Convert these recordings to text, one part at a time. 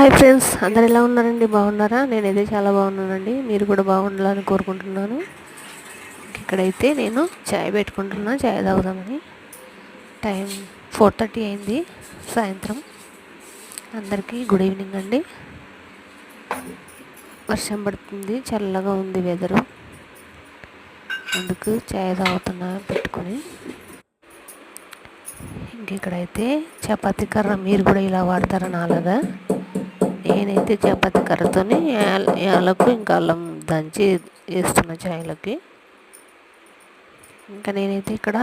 Hi friends అందరు ఎలా ఉన్నారండి? బాగున్నారా? నేనైతే చాలా బాగున్నానండి. మీరు కూడా బాగుండాలని కోరుకుంటున్నాను. ఇక్కడైతే నేను చాయ్ పెట్టుకుంటున్నా. చాయ్ తాగుదామని. టైం ఫోర్ థర్టీ అయింది. సాయంత్రం. అందరికీ గుడ్ ఈవినింగ్ అండి. వర్షం పడుతుంది. చల్లగా ఉంది వెదరు. అందుకు చాయ్ తాగుతున్నా పెట్టుకొని. ఇంకెక్కడైతే చపాతీ కర్ర మీరు కూడా ఇలా వాడతారా నాలాగా నేనైతే చపాతి కర్రతోని యాలకు ఇంకా అల్లం దంచి వేస్తున్న చాయలకి. ఇంకా నేనైతే ఇక్కడ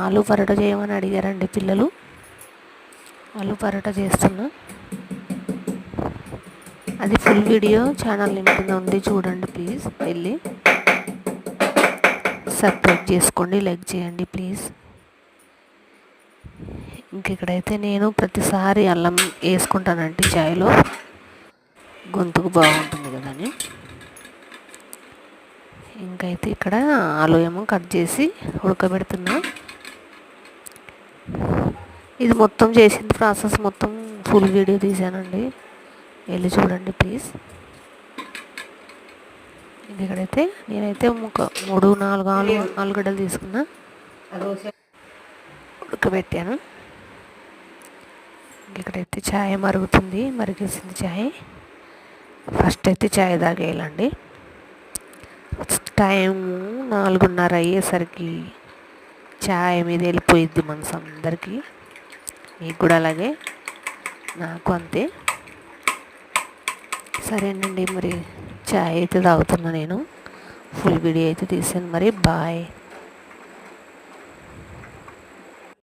ఆలు పరోటా చేయమని అడిగారండి పిల్లలు. ఆలు పరోటా చేస్తున్నా. అది ఫుల్ వీడియో ఛానల్ లింక్ ఉంది చూడండి ప్లీజ్ వెళ్ళి సబ్స్క్రైబ్ చేసుకోండి లైక్ చేయండి ప్లీజ్. ఇంక ఇక్కడైతే నేను ప్రతిసారి అల్లం వేసుకుంటానండి చాయ్లో. గొంతుకు బాగుంటుంది కదా అని ఇంకైతే ఇక్కడ ఆలు ఏమో కట్ చేసి ఉడకబెడుతున్నా. ఇది మొత్తం చేసిన ప్రాసెస్ మొత్తం ఫుల్ వీడియో తీసానండి. వెళ్ళి చూడండి ప్లీజ్. ఇది ఇక్కడైతే నేనైతే ఒక మూడు నాలుగు ఆలు ఆలుగడ్డలు తీసుకున్నా. ఉడకబెట్టాను. ఇక్కడైతే ఛాయ్ మరుగుతుంది మరిగేసింది ఛాయ్ ఫస్ట్ అయితే ఛాయ్ తాగేయాలండి. టైం నాలుగున్నర అయ్యేసరికి ఛాయ్ మీద వెళ్ళిపోయిద్ది మనసు అందరికీ. మీకు కూడా అలాగే నాకు అంతే. సరేనండి మరి ఛాయ్ అయితే తాగుతున్నా నేను. ఫుల్ వీడియో అయితే తీసాను. మరి బాయ్.